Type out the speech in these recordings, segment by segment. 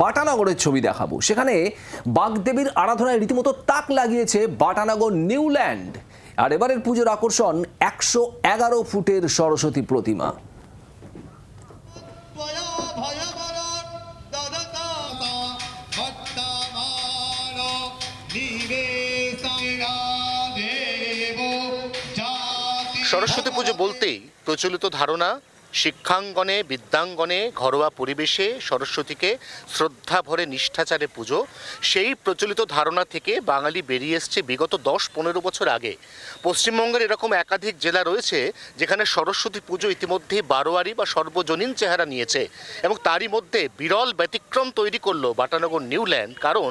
বাটানগরের ছবি দেখাবো। সেখানে বাগদেবীর আরাধনায় রীতিমতো তাক লাগিয়েছে বাটানগর নিউল্যান্ড। আর এবারের পুজোর আকর্ষণ একশো এগারো ফুটের সরস্বতী প্রতিমা। সরস্বতী পুজো বলতেই প্রচলিত ধারণা শিক্ষাঙ্গনে, বিদ্যাঙ্গনে, ঘরোয়া পরিবেশে সরস্বতীকে শ্রদ্ধা ভরে নিষ্ঠাচারে পুজো। সেই প্রচলিত ধারণা থেকে বাঙালি বেরিয়ে এসছে বিগত দশ পনেরো বছর আগে। পশ্চিমবঙ্গের এরকম একাধিক জেলা রয়েছে যেখানে সরস্বতী পুজো ইতিমধ্যেই বারোয়ারি বা সর্বজনীন চেহারা নিয়েছে এবং তারই মধ্যে বিরল ব্যতিক্রম তৈরি করল বাটানগর নিউল্যান্ড। কারণ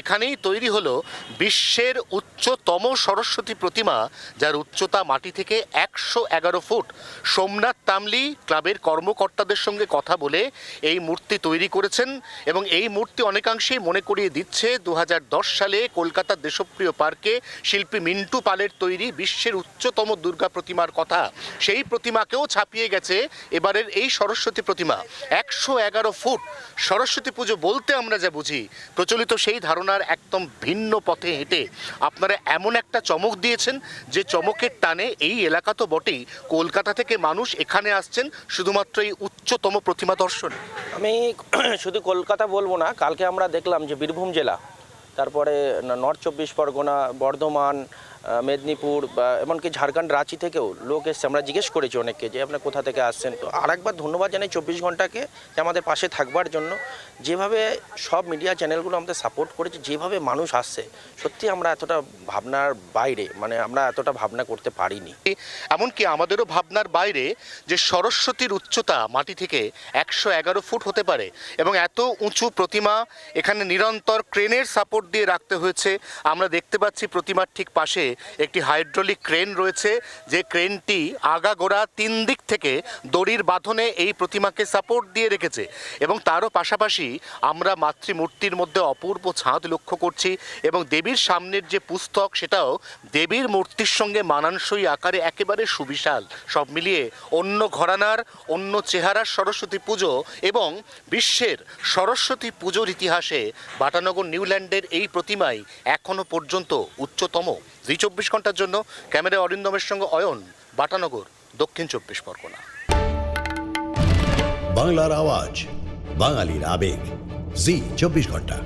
এখানেই তৈরি হলো বিশ্বের উচ্চতম সরস্বতী প্রতিমা, যার উচ্চতা মাটি থেকে একশো এগারো ফুট। সোমনাথ তামলি ক্লাবের কর্মকর্তাদের সঙ্গে কথা বলে এই মূর্তি তৈরি করেছেন এবং এই মূর্তি অনেকাংশেই মনে করিয়ে দিচ্ছে দু হাজার দশ সালে কলকাতার দেশপ্রিয় পার্কে শিল্পী মিন্টু পালের তৈরি বিশ্বের উচ্চতম দুর্গা প্রতিমার কথা। সেই প্রতিমাকেও ছাপিয়ে গেছে এবারের এই সরস্বতী প্রতিমা। একশো এগারো ফুট সরস্বতী পুজো বলতে আমরা যা বুঝি, প্রচলিত সেই ধারণার একদম ভিন্ন পথে হেঁটে। আপনারা এমন একটা চমক দিয়েছেন যে চমকের টানে এই এলাকা তো বটেই। কলকাতা থেকে মানুষ এখানে আসছেন শুধুমাত্র এই উচ্চতম প্রতিমা দর্শন? আমি শুধু কলকাতা বলব না, কালকে আমরা দেখলাম যে বীরভূম জেলা, তারপরে নর্থ চব্বিশ পরগনা, বর্ধমান মেদিনীপুর বা এমনকি ঝাড়খণ্ড, রাঁচি থেকেও লোক এসছে। আমরা জিজ্ঞেস করেছি অনেককে যে আপনার কোথা থেকে আসছেন? তো আরেকবার ধন্যবাদ জানাই চব্বিশ ঘন্টাকে যে আমাদের পাশে থাকবার জন্য। যেভাবে সব মিডিয়া চ্যানেলগুলো আমাদের সাপোর্ট করেছে, যেভাবে মানুষ আসছে, সত্যি আমরা এতটা ভাবনার বাইরে মানে আমরা এতটা ভাবনা করতে পারিনি। এমনকি আমাদেরও ভাবনার বাইরে যে সরস্বতীর উচ্চতা মাটি থেকে একশো এগারো ফুট হতে পারে এবং এত উঁচু প্রতিমা এখানে নিরন্তর ক্রেনের সাপোর্ট দিয়ে রাখতে হয়েছে। আমরা দেখতে পাচ্ছি প্রতিমার ঠিক পাশে একটি হাইড্রোলিক ক্রেন রয়েছে, যে ক্রেনটি আগাগোড়া তিন দিক থেকে দড়ির বাঁধনে এই প্রতিমাকে সাপোর্ট দিয়ে রেখেছে এবং তারও পাশাপাশি আমরা মাতৃমূর্তির মধ্যে অপূর্ব ছাঁদ লক্ষ্য করছি এবং দেবীর সামনের যে পুস্তক, সেটাও দেবীর মূর্তির সঙ্গে মানানসই আকারে একেবারে সুবিশাল। সব মিলিয়ে অন্য ঘরানার, অন্য চেহারার সরস্বতী পুজো এবং বিশ্বের সরস্বতী পুজোর ইতিহাসে বাটানগর নিউল্যান্ডের এই প্রতিমাই এখনও পর্যন্ত উচ্চতম। জি চব্বিশ ঘণ্টার জন্য ক্যামেরা অরিন্দমের সঙ্গে অয়ন, বাটানগর, দক্ষিণ চব্বিশ পরগনা। বাংলার আওয়াজ, বাঙালির আবেগ, জি চব্বিশ ঘণ্টা।